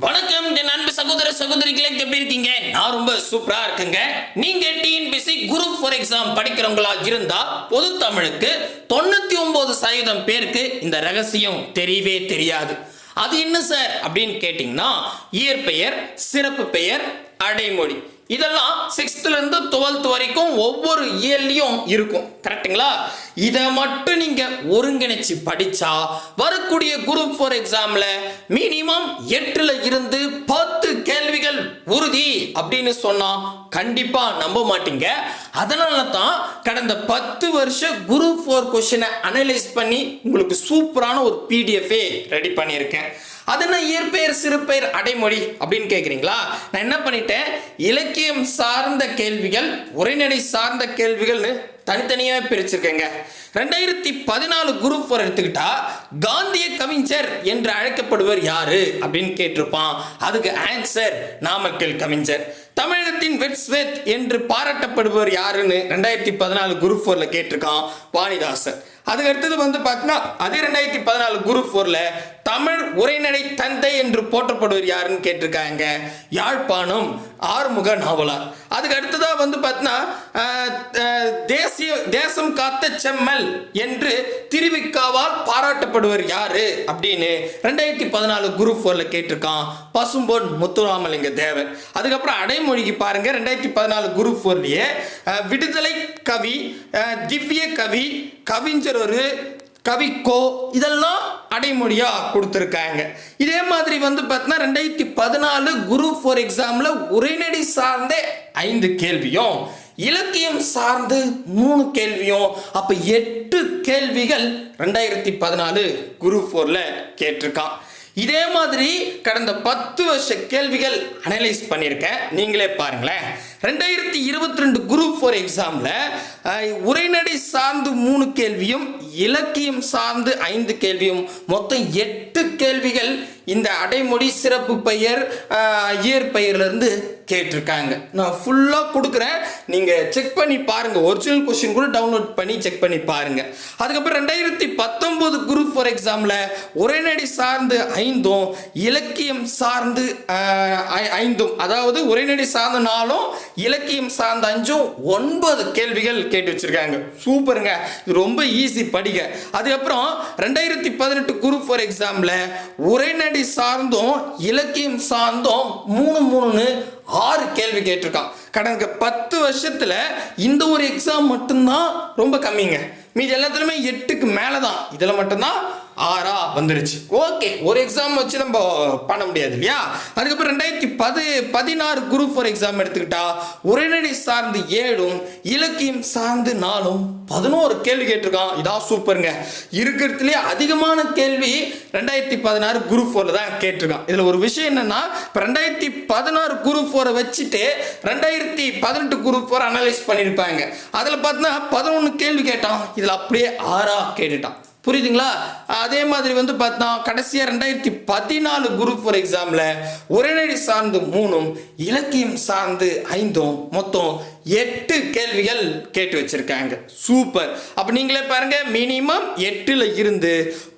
வணக்கம் என் அன்பு சகோதர சகோதரிகளே எப்படி இருக்கீங்க? நான் ரொம்ப சூப்பரா இருக்குங்க. நீங்க டிஎன்பிசி குரூப் ஃபார் எக்ஸாம் படிக்கிறவங்களா இருந்தா பொது தமிழுக்கு தொண்ணூத்தி ஒன்பது சதவீதம் பேருக்கு இந்த ரகசியம் தெரியவே தெரியாது. அது என்ன சார்? அப்படின்னு கேட்டிங்கன்னா இயற்பெயர் சிறப்பு பெயர் அடைமொழி. இதெல்லாம் சிக்ஸ்த்ல இருந்து டுவெல்த் வரைக்கும் ஒவ்வொரு இயர்லையும் இருக்கும். கரெக்ட்டுங்களா இதை மட்டும் நீங்க ஒருங்கிணைச்சு படிச்சா வரக்கூடிய குரூப் ஃபார் எக்ஸாம்ல மினிமம் எட்டுல இருந்து பத்து கேள்விகள் உறுதி அப்படின்னு சொன்னா கண்டிப்பா நம்ப மாட்டீங்க. அதனால தான் கடந்த பத்து வருஷ குரூப் ஃபோர் கொஸ்டினை அனலைஸ் பண்ணி உங்களுக்கு சூப்பரான ஒரு பிடிஎஃபே ரெடி பண்ணியிருக்கேன். அது என்ன இயற்பெயர் சிறுபெயர் அடைமொழி அப்படின்னு கேட்குறீங்களா நான் என்ன பண்ணிட்டேன்? இலக்கியம் சார்ந்த கேள்விகள் உரைநடை சார்ந்த கேள்விகள்னு தனித்தனியாக பிரிச்சிருக்கேங்க. ரெண்டாயிரத்தி பதினாலு குரூப் ஃபோர் எடுத்துக்கிட்டா காந்திய கவிஞர் என்று அழைக்கப்படுவர் யாரு அப்படின்னு கேட்டிருப்பான். அதுக்கு ஆன்சர் நாமக்கல் கவிஞர். தமிழகத்தின் வெட்ஸ்வெத் என்று பாராட்டப்படுபவர் யாருன்னு ரெண்டாயிரத்தி பதினாலு குரூப் ஃபோரில் கேட்டிருக்கான் வாணிதாசன். அதுக்கு அடுத்தது வந்து பார்த்தீங்கன்னா அதே ரெண்டாயிரத்தி பதினாலு குரூப் ஃபோரில் தமிழ் உரைநடை தந்தை என்று போற்றப்படுவர் யாருன்னு கேட்டிருக்காங்க? யாழ்ப்பாணம் ஆறுமுக நாவலார். அதுக்கு அடுத்ததாக வந்து பார்த்தீங்கன்னா தேசிய தேசம் காத்த செம்மல் என்று திருவிக்காவால் பாராட்டப்படுவர் யாரு? அப்படின்னு ரெண்டாயிரத்தி பதினாலு குரூப் ஃபோரில் கேட்டிருக்கான் பசும்பொன் முத்துராமலிங்க தேவர். அதுக்கப்புறம் அடைமொழிக்கு பாருங்க ரெண்டாயிரத்தி பதினாலு குரூப் ஃபோர்லேயே விடுதலை கவி திவ்ய கவி கவிஞர் ஒரு கவிக்கோ இதெல்லாம் அடைமொழியாக கொடுத்துருக்காங்க. இதே மாதிரி வந்து பார்த்தீங்கன்னா ரெண்டாயிரத்தி பதினாலு குரூப் ஃபோர் எக்ஸாமில் உரைநடை சார்ந்த ஐந்து கேள்வியும் இலக்கியம் சார்ந்து மூணு கேள்வியும் அப்போ எட்டு கேள்விகள் ரெண்டாயிரத்தி பதினாலு குரூப் ஃபோரில் கேட்டிருக்கான். இதே மாதிரி கடந்த பத்து வருஷ கேள்விகள் அனலைஸ் பண்ணியிருக்கேன் நீங்களே பாருங்களேன். ரெண்டாயிரத்தி இருபத்தி ரெண்டு குரூப் ஃபோர் எக்ஸாமில் உரைநடை சார்ந்து மூணு கேள்வியும் இலக்கியம் சார்ந்து ஐந்து கேள்வியும் மொத்தம் எட்டு கேள்விகள் இந்த அடைமொழி சிறப்பு பெயர் இயற்பெயர்லேருந்து கேட்டிருக்காங்க. நான் ஃபுல்லாக கொடுக்குறேன். நீங்கள் செக் பண்ணி பாருங்கள் ஒரிஜினல் கொஸ்டின் கூட டவுன்லோட் பண்ணி செக் பண்ணி பாருங்கள் அதுக்கப்புறம் ரெண்டாயிரத்தி பத்தொம்போது குரூப் ஃபார் எக்ஸாமில் உரைநடை சார்ந்து ஐந்தும் இலக்கியம் சார்ந்து ஐ- ஐந்தும். அதாவது உரைநடை சார்ந்த நாளும் இலக்கியம் சார்ந்த அஞ்சும் ஒன்பது கேள்விகள் கேட்டு வச்சுருக்காங்க. சூப்பருங்க. இது ரொம்ப ஈஸி படிக்க அதுக்கப்புறம் ரெண்டாயிரத்தி பதினெட்டு குரூப் ஃபார் எக்ஸாமில் உரைநடை சார்ந்தும் இலக்கியம் சார்ந்தும் மூணு மூணுன்னு ஆறு கேள்வி கேட்டிருக்கான். கடந்த பத்து வருஷத்தில் இந்த ஒரு எக்ஸாம் மட்டும்தான் ரொம்ப கம்மிங்க. மீதி எல்லாத்துலேயுமே எட்டுக்கு மேலே தான் இதில் மட்டும்தான் ஆறா வந்துருச்சு. ஓகே ஒரு எக்ஸாம் வச்சு நம்ம பண்ண முடியாது இல்லையா? அதுக்கப்புறம் ரெண்டாயிரத்தி பது பதினாறு குரூப் ஃபார் எக்ஸாம் எடுத்துக்கிட்டா உரைநடை சார்ந்து ஏழும் இலக்கியம் சார்ந்து நாலும் பதினோரு கேள்வி கேட்டிருக்கான். இதான் சூப்பருங்க இருக்கிறதுலே அதிகமான கேள்வி ரெண்டாயிரத்தி பதினாறு குரூப் ஃபோரில் தான் கேட்டிருக்கான். இதில் ஒரு விஷயம் என்னன்னா இப்போ ரெண்டாயிரத்தி பதினாறு குரூப் ஃபோரை வச்சுட்டு ரெண்டாயிரத்தி பதினெட்டு குரூப் ஃபோர் அனலைஸ் பண்ணியிருப்பாங்க அதில் பார்த்தீங்கன்னா பதினொன்று கேள்வி கேட்டான். இதில் அப்படியே ஆறா கேட்டுட்டான். புரியுதுங்களா? அதே மாதிரி வந்து பார்த்தா கடைசியாக ரெண்டாயிரத்தி பதினாலு குரூப் ஃபோர் எக்ஸாமில் உரைநடை சார்ந்து மூணும் இலக்கியம் சார்ந்து ஐந்தும் மொத்தம் எட்டு கேள்விகள் கேட்டு வச்சுருக்காங்க. சூப்பர் அப்போ நீங்களே பாருங்கள் மினிமம் எட்டில் இருந்து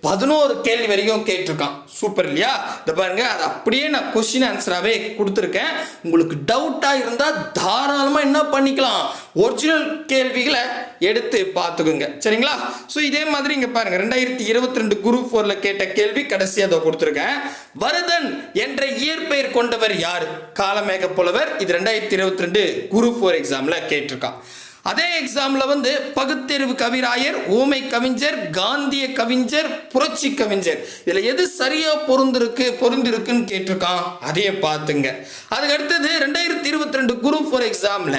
பதினோரு கேள்வி வரைக்கும் கேட்டிருக்கான். சூப்பர் இல்லையா? இதை பாருங்கள் அது அப்படியே நான் கொஸ்டின் ஆன்சராகவே கொடுத்துருக்கேன். உங்களுக்கு டவுட்டாக இருந்தால் தாராளமாக என்ன பண்ணிக்கலாம்? ஒரிஜினல் கேள்விகளை எடுத்து பார்த்துக்குங்க. சரிங்களா? ஸோ இதே மாதிரி இங்கே பாருங்க ரெண்டாயிரத்தி இருபத்தி ரெண்டு குரூப் ஃபோரில் கேட்ட கேள்வி கடைசியாக அதை கொடுத்துருக்கேன். வரதன் என்ற இயற்பெயர் கொண்டவர் யார்? காலமேக புலவர். இது ரெண்டாயிரத்தி இருபத்தி ரெண்டு குரூப் ஃபோர் எக்ஸாம் எக்ஸாமில் கேட்டிருக்கான். அதே எக்ஸாம்ல வந்து பகுத்தெருவு கவிராயர் ஊமை கவிஞர் காந்திய கவிஞர் புரட்சி கவிஞர். இதில் எது சரியா பொருந்திருக்கு பொருந்திருக்குன்னு கேட்டிருக்கான்? அதையே பார்த்துங்க. அதுக்கு அடுத்தது ரெண்டாயிரத்தி இருபத்தி ரெண்டு குரூப் ஃபோர் எக்ஸாம்ல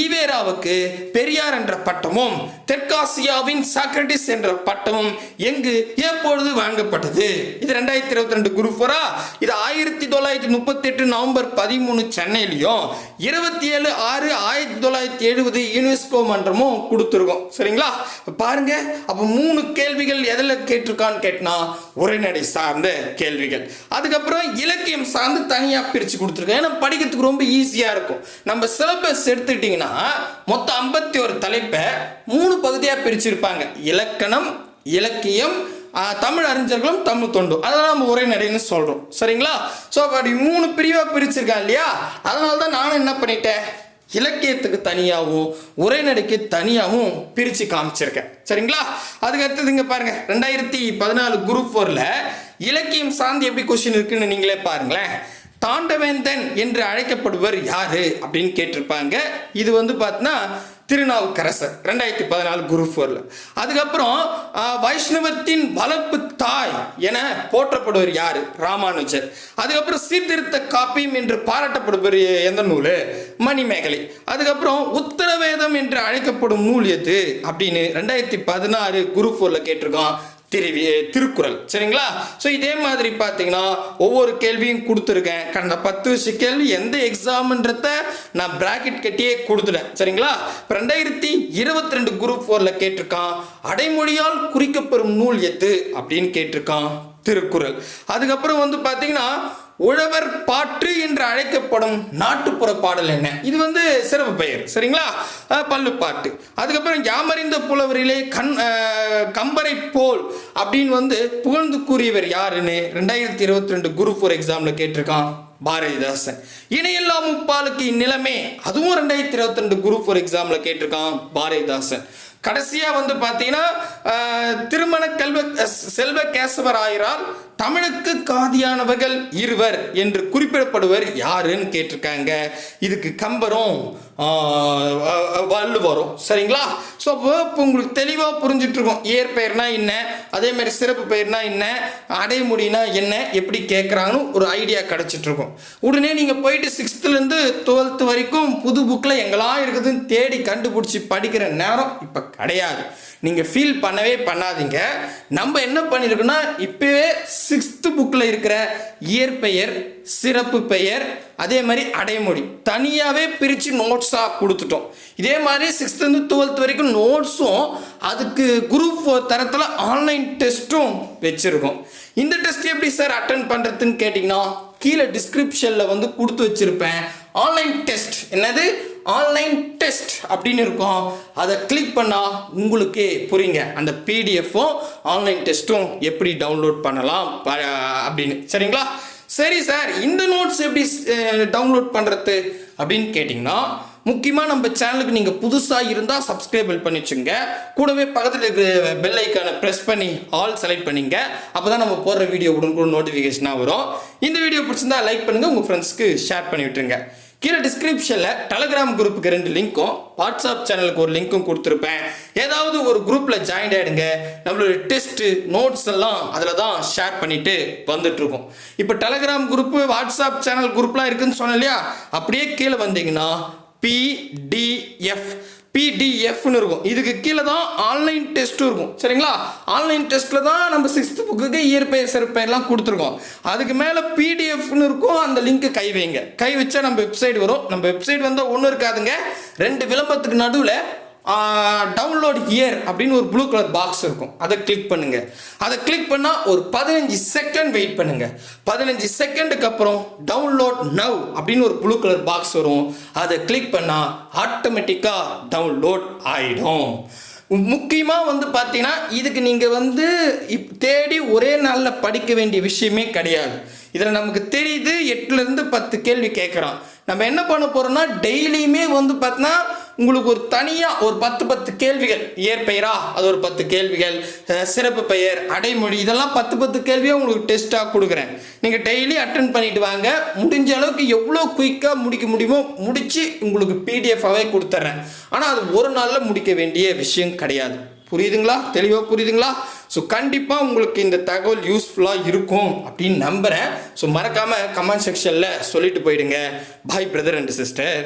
ஈவேராவுக்கு பெரியார் என்ற பட்டமும் தெற்காசியாவின் சாக்ரட்டிஸ் என்ற பட்டமும் எங்கு எப்பொழுது வழங்கப்பட்டது? இது ரெண்டாயிரத்தி இருபத்தி ரெண்டு குரூப் ஃபோரா? இது ஆயிரத்தி தொள்ளாயிரத்தி முப்பத்தி எட்டு நவம்பர் பதிமூணு சென்னையிலையும் இருபத்தி ஏழு ஆறு ஆயிரத்தி தொள்ளாயிரத்தி எழுபது யுனெஸ்கோ மன்றமும் கொடுத்துருக்கோம். சரிங்களா? பாருங்க அப்போ மூணு கேள்விகள் எதில் கேட்டிருக்கான்னு கேட்டினா உரைநடை சார்ந்த கேள்விகள். அதுக்கப்புறம் இலக்கியம் சார்ந்து தனியாக பிரித்து கொடுத்துருக்கோம். ஏன்னா படிக்கிறதுக்கு ரொம்ப ஈஸியாக இருக்கும். நம்ம சிலபஸ் எடுத்துக்கிட்டிங்கன்னா மொத்தம் ஐம்பத்தி ஒரு தலைப்பை மூணு பகுதியாக பிரிச்சிருப்பாங்க. இலக்கணம் இலக்கியம் தமிழ் அறிஞர்களும் தமிழ் தொண்டும் அதெல்லாம் நம்ம உரைநடைன்னு சொல்கிறோம் சரிங்களா? ஸோ அப்படி மூணு பிரிவாக பிரிச்சிருக்கேன் இல்லையா? அதனால தான் நானும் என்ன பண்ணிட்டேன்? இலக்கியத்துக்கு தனியாகவும் உரைநடைக்கு தனியாகவும் பிரித்து காமிச்சிருக்கேன். சரிங்களா? அதுக்கு அடுத்தது இங்க ரெண்டாயிரத்தி பதினாலு குரூப் ஃபோரில் இலக்கியம் சார்ந்து எப்படி கொஸ்டின் இருக்குன்னு நீங்களே பாருங்களேன். தாண்டவேந்தன் என்று அழைக்கப்படுவர் யாரு? அப்படின்னு கேட்டிருப்பாங்க. இது வந்து பார்த்தீங்கன்னா திருநாவுக்கரசர் ரெண்டாயிரத்தி பதினாலு குரு ஃபோரில் அதுக்கப்புறம் வைஷ்ணவத்தின் வளர்ப்பு தாய் என போற்றப்படுவர் யார்? ராமானுஜர். அதுக்கப்புறம் சீர்திருத்த காப்பியம் என்று பாராட்டப்படுவர் எந்த நூல்? மணிமேகலை. அதுக்கப்புறம் உத்தரவேதம் என்று அழைக்கப்படும் நூல் எது? அப்படின்னு ரெண்டாயிரத்தி பதினாறு குரு ஃபோரில் கேட்டிருக்கோம் திருவி திருக்குறள். சரிங்களா? ஸோ இதே மாதிரி பார்த்தீங்கன்னா ஒவ்வொரு கேள்வியும் கொடுத்துருக்கேன். கடந்த பத்து வருஷ கேள்வி எந்த எக்ஸாம்ன்றத நான் பிராக்கெட் கட்டியே கொடுத்துட்டேன். சரிங்களா? இப்போ ரெண்டாயிரத்தி இருபத்தி ரெண்டு குரூப் ஃபோரில் கேட்டிருக்கான் அடைமொழியால் குறிக்கப்பெறும் நூல் எது? அப்படின்னு கேட்டிருக்கான் திருக்குறள். அதுக்கப்புறம் வந்து பார்த்தீங்கன்னா உழவர் பாட்டு என்று அழைக்கப்படும் நாட்டுப்புற பாடல் என்ன? இது வந்து சிறப்பு பெயர் சரிங்களா? பல்லு பாட்டு அதுக்கப்புறம் யாமறிந்த புலவரிலே கண் கம்பரை போல் அப்படின்னு வந்து புகழ்ந்து கூறியவர் யாருன்னு ரெண்டாயிரத்தி இருபத்தி ரெண்டு குரு ஃபோர் எக்ஸாமில் கேட்டிருக்கான் பாரதிதாசன். இணையில்லா முப்பாலுக்கு இந்நிலைமை அதுவும் ரெண்டாயிரத்தி இருபத்தி ரெண்டு குரூப் ஃபோர் எக்ஸாமில் கேட்டிருக்கான் பாரதிதாசன். கடைசியாக வந்து பார்த்தீங்கன்னா திருமண கல்வ செல்வ கேசவராயரால் தமிழுக்கு காதியானவர்கள் இருவர் என்று குறிப்பிடப்படுவர். யாருன்னு கேட்டிருக்காங்க. இதுக்கு கம்பரும் வள்ளுவரும். சரிங்களா? ஸோ இப்போ உங்களுக்கு தெளிவாக புரிஞ்சுட்டு இருக்கோம் இயற்பெயர்னா என்ன? அதே மாதிரி சிறப்பு பெயர்னா என்ன? அடைமொழினா என்ன? எப்படி கேட்குறாங்கன்னு ஒரு ஐடியா கிடச்சிட்டு இருக்கும் உடனே நீங்கள் போயிட்டு சிக்ஸ்த்துலேருந்து டுவெல்த்து வரைக்கும் புது புக்கில் எங்கெல்லாம் இருக்குதுன்னு தேடி கண்டுபிடிச்சி படிக்கிற நேரம் இப்போ கிடையாது. நீங்கள் ஃபீல் பண்ணவே பண்ணாதீங்க. நம்ம என்ன பண்ணியிருக்கோம்னா இப்போவே சிக்ஸ்த்து புக்கில் இருக்கிற இயற்பெயர் சிறப்பு பெயர் அதே மாதிரி அடைமொழி. தனியாகவே பிரித்து நோட்ஸாக கொடுத்துட்டோம். இதே மாதிரி சிக்ஸ்த்துலேருந்து டுவெல்த் வரைக்கும் நோட்ஸும் அதுக்கு குரூப் ஃபோர் தரத்தில் ஆன்லைன் டெஸ்ட்டும் வச்சுருக்கோம். இந்த டெஸ்ட் எப்படி சார் அட்டன் பண்ணுறதுன்னு கேட்டிங்கன்னா கீழே டிஸ்கிரிப்ஷனில் வந்து கொடுத்து வச்சுருப்பேன். ஆன்லைன் டெஸ்ட் என்னது? ஆன்லைன் டெஸ்ட் அப்படின்னு இருக்கும். அதை கிளிக் பண்ணால் உங்களுக்கே புரியுங்க. அந்த பிடிஎஃப்பும் ஆன்லைன் டெஸ்ட்டும் எப்படி டவுன்லோட் பண்ணலாம் ப- அப்படின்னு. சரிங்களா? சரி சார் இந்த நோட்ஸ் எப்படி டவுன்லோட் பண்ணுறது அப்படின்னு கேட்டிங்கன்னா முக்கியமாக நம்ம சேனலுக்கு நீங்கள் புதுசாக இருந்தால் சப்ஸ்கிரைப் பண்ணி வச்சுங்க கூடவே பக்கத்தில் இருக்கிற பெல் ஐக்கானை ப்ரெஸ் பண்ணி ஆல் செலக்ட் பண்ணிங்க. அப்போ தான் நம்ம போடுற வீடியோ உடனுக்குடன் நோட்டிஃபிகேஷனாக வரும். இந்த வீடியோ பிடிச்சிருந்தா லைக் பண்ணுங்கள் உங்கள் ஃப்ரெண்ட்ஸ்க்கு ஷேர் பண்ணி விட்டுருங்க. கீழே டிஸ்கிரிப்ஷனில் டெலகிராம் குரூப்புக்கு ரெண்டு லிங்க்கும் வாட்ஸ்அப் சேனலுக்கு ஒரு லிங்க்கும் கொடுத்துருப்பேன். ஏதாவது ஒரு குரூப்பில் ஜாயின் ஆகிடுங்க நம்மளோட டெஸ்ட்டு நோட்ஸ் எல்லாம் அதில் தான் ஷேர் பண்ணிட்டு வந்துட்ருக்கோம் இப்போ டெலகிராம் குரூப்பு வாட்ஸ்அப் சேனல் குரூப்லாம் இருக்குதுன்னு சொன்னேன் இல்லையா? அப்படியே கீழே வந்தீங்கன்னா பிடிஎஃப் பிடிஎஃப்னு இருக்கும். இதுக்கு கீழே தான் ஆன்லைன் டெஸ்ட்டும் இருக்கும். சரிங்களா? ஆன்லைன் டெஸ்ட்டில் தான் நம்ம சிக்ஸ்த்து புக்குக்கு இயற்பெயர் சிறப்பெயர்லாம் கொடுத்துருக்கோம். அதுக்கு மேலே பிடிஎஃப்னு இருக்கும். அந்த லிங்க்கு கை வைங்க. கை வச்சா நம்ம வெப்சைட் வரும். நம்ம வெப்சைட் வந்தால் ஒன்றும் இருக்காதுங்க. ரெண்டு விளம்பரத்துக்கு நடுவில் டவுன்லோட் இயர் அப்படின்னு ஒரு ப்ளூ கலர் பாக்ஸ் இருக்கும். அதை கிளிக் பண்ணுங்க. அதை கிளிக் பண்ணால் ஒரு பதினஞ்சு செகண்ட் வெயிட் பண்ணுங்க. பதினஞ்சு செகண்டுக்கு அப்புறம் டவுன்லோட் நவ் அப்படின்னு ஒரு ப்ளூ கலர் பாக்ஸ் வரும். அதை கிளிக் பண்ணால் ஆட்டோமேட்டிக்காக டவுன்லோட் ஆகிடும் முக்கியமாக வந்து பார்த்தீங்கன்னா இதுக்கு நீங்கள் வந்து இப் தேடி ஒரே நாளில் படிக்க வேண்டிய விஷயமே கிடையாது. இதில் நமக்கு தெரியுது எட்டுலேருந்து பத்து கேள்வி கேட்குறான் நம்ம என்ன பண்ண போகிறோம்னா டெய்லியுமே வந்து பார்த்தீங்கன்னா உங்களுக்கு ஒரு தனியாக ஒரு பத்து பத்து கேள்விகள். இயற்பெயரா? அது ஒரு பத்து கேள்விகள். சிறப்பு பெயர் அடைமொழி இதெல்லாம் பத்து பத்து கேள்வியாக உங்களுக்கு டெஸ்ட்டாக கொடுக்குறேன். நீங்கள் டெய்லி அட்டன் பண்ணிட்டு வாங்க. முடிஞ்ச அளவுக்கு எவ்வளோ குயிக்காக முடிக்க முடியுமோ முடித்து உங்களுக்கு பிடிஎஃபாகவே கொடுத்துட்றேன் ஆனால் அது ஒரு நாளில் முடிக்க வேண்டிய விஷயம் கிடையாது. புரியுதுங்களா? தெளிவாக புரியுதுங்களா? ஸோ கண்டிப்பாக உங்களுக்கு இந்த தகவல் யூஸ்ஃபுல்லாக இருக்கும் அப்படின்னு நம்புகிறேன் ஸோ மறக்காமல் கமெண்ட் செக்ஷனில் சொல்லிட்டு போயிடுங்க. பாய் பிரதர் அண்ட் சிஸ்டர்